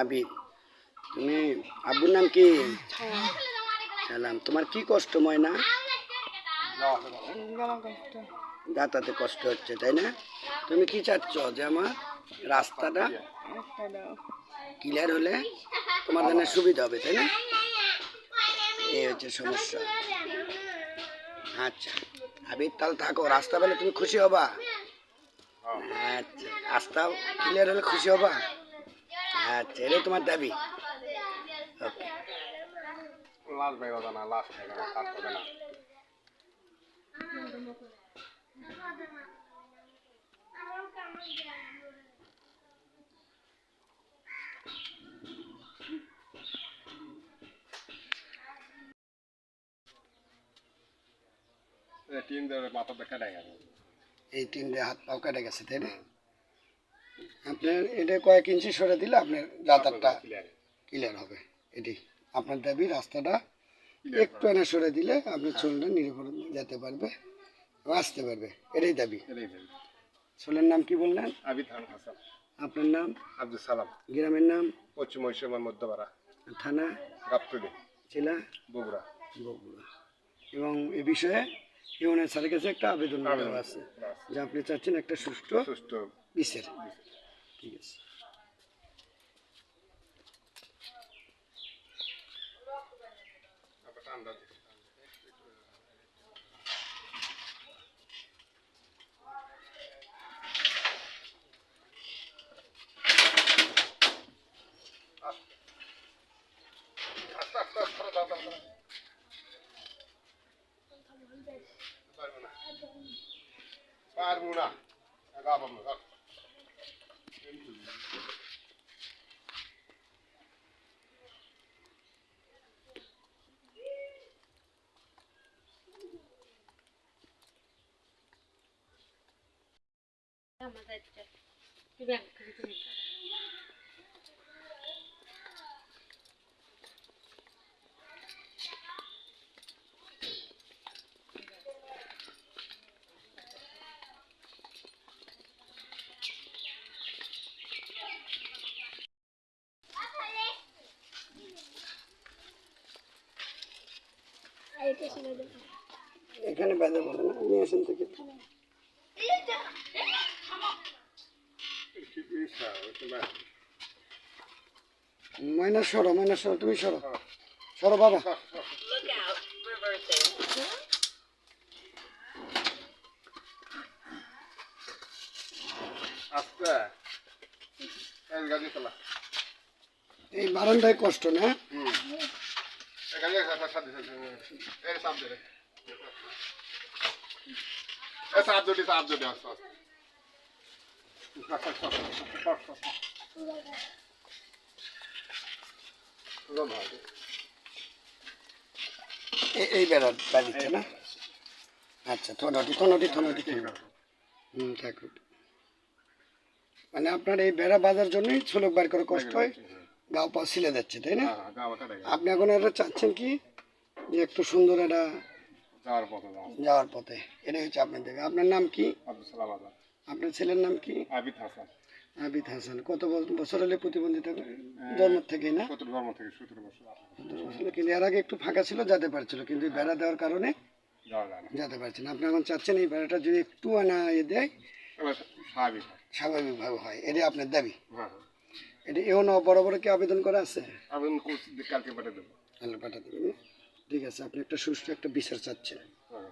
আবিদ তুমি আব্বুর নাম কি? সালাম। তোমার কি কষ্ট কষ্ট দাঁতাতে কষ্ট হচ্ছে, তাই না? তুমি কি চাচ্ছ, যে আমার রাস্তাটা ক্লিয়ার হলে তোমার জন্য সুবিধা হবে, তাই না? এই হচ্ছে সমস্যা। আচ্ছা। আবির তাহলে থাকো, রাস্তা পেলে তুমি খুশি হবা? আচ্ছা রাস্তা ক্লিয়ার হলে খুশি হবা? আচ্ছা এটাই তোমার দাবি? ওকে লাশ না লাশ বেরো না কাজ করে না। টিম দেওয়ার মাথা দেখা দেয় এই হাত পাও কেটে গেছে তাই না? আপনার এটা কয়েক ইঞ্চি সরে দিলে আপনার যাতায়াতটা ক্লিয়ার হবে। এটি আপনার দাবি রাস্তাটা একটু এনে সরে দিলে আপনি চললে নিরাপদ যেতে পারবে আসতে পারবে। এটাই দাবি। চলের নাম কি বললেন? আবিদ হাসান। আপনার নাম? আব্দুল সালাম। গ্রামের নাম? পশ্চিম মহিষামার মধ্যপাড়া। থানা? গাবতলি। জেলা? বগুড়া। বগুড়া। এবং এ বিষয়ে ইউনের স্যারের কাছে একটা আবেদন আবেদন দেওয়া আছে যে আপনি চাচ্ছেন একটা সুষ্ঠু সুস্থ বিচার ঠিক আছে পারব না গাবো না এখানে বেঁধে বলে না নিয়ে আসেন থেকে। ময়না সরো ময়না সরো তুমি সরো। সরো বাবা। এই বারান্দায় কষ্ট না? এই বেড়া বাড়িতে না আচ্ছা থনটি থনটি থনটি হুম থাকুক মানে আপনার এই বেড়া বাঁধার জন্যই ছোলক বার করে কষ্ট হয়? গাও পা ছিলে যাচ্ছে তাই না? হ্যাঁ দেখে আপনি এখন এটা চাচ্ছেন কি? যে একটু সুন্দর একটা যাওয়ার পথে যাও যাওয়ার পথে। এটাই হচ্ছে আপনার দেবে আপনার নাম কি? আপনার ছেলের নাম কি? আবিদ হাসান। আবিদ হাসান। কত বছর হলে প্রতিবন্ধিতা জন্ম থেকেই না? সতেরো থেকে সতেরো বছর কিন্তু এর আগে একটু ফাঁকা ছিল যেতে পারছিল কিন্তু বেড়া দেওয়ার কারণে না। যেতে পারছে না। আপনি এখন চাচ্ছেন এই বেড়াটা যদি একটু আনা এ দেয় হয়। স্বাভাবিকভাবে হয়। এটাই আপনার দাবি? হ্যাঁ। এটা এও না বড় বড় কি আবেদন করা আছে? আবেদন কালকে পাঠিয়ে দেবো। দেবেন। ঠিক আছে আপনি একটা সুষ্ঠু একটা বিচার চাচ্ছেন। হ্যাঁ।